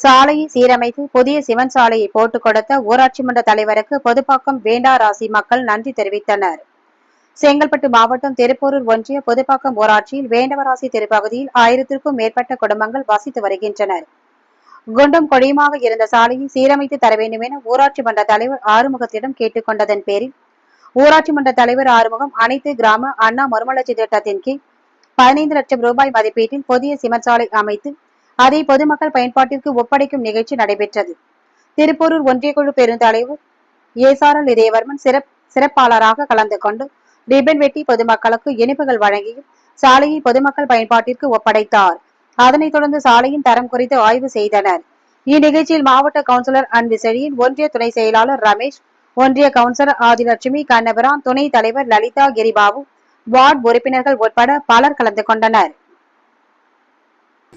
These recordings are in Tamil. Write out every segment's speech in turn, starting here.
சாலையை சீரமைத்து புதிய சிவன் சாலையை போட்டுக் கொடுத்த ஊராட்சி மன்ற தலைவருக்கு பொதுப்பாக்கம் வேண்டா ராசி மக்கள் நன்றி தெரிவித்தனர். செங்கல்பட்டு மாவட்டம் திருப்போரூர் ஒன்றிய பொதுப்பாக்கம் ஊராட்சியில் வேண்டவராசி திருப்பகுதியில் ஆயிரத்திற்கும் மேற்பட்ட குடும்பங்கள் வசித்து வருகின்றனர். குண்டும் கொடியுமாக இருந்த சாலையை சீரமைத்து தர வேண்டும் என ஊராட்சி மன்ற தலைவர் ஆறுமுகத்திடம் கேட்டுக்கொண்டதன் பேரில் ஊராட்சி மன்ற தலைவர் ஆறுமுகம் அனைத்து கிராம அண்ணா மறுமலர்ச்சி திட்டத்தின் கீழ் பதினைந்து லட்சம் ரூபாய் மதிப்பீட்டில் புதிய சிமெண்ட் சாலை அமைத்து அதை பொதுமக்கள் பயன்பாட்டிற்கு ஒப்படைக்கும் நிகழ்ச்சி நடைபெற்றது. திருப்பூரூர் ஒன்றியக்குழு பெருந்தலைவர் ஏசாரல் இதயவர்மன் சிறப் சிறப்பாளராக கலந்து கொண்டு ரிபன் வெட்டி பொதுமக்களுக்கு இனிப்புகள் வழங்கியும் சாலையை பொதுமக்கள் பயன்பாட்டிற்கு ஒப்படைத்தார். அதனைத் தொடர்ந்து சாலையின் தரம் குறித்து ஆய்வு செய்தனர். இந்நிகழ்ச்சியில் மாவட்ட கவுன்சிலர் அன்பு ஒன்றிய துணை செயலாளர் ரமேஷ் ஒன்றிய கவுன்சிலர் ஆதிலட்சுமி கண்ணபிரான் துணைத் தலைவர் லலிதா கிரிபாபு வார்டு உறுப்பினர்கள் உட்பட பலர் கலந்து கொண்டனர்.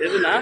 எதுனா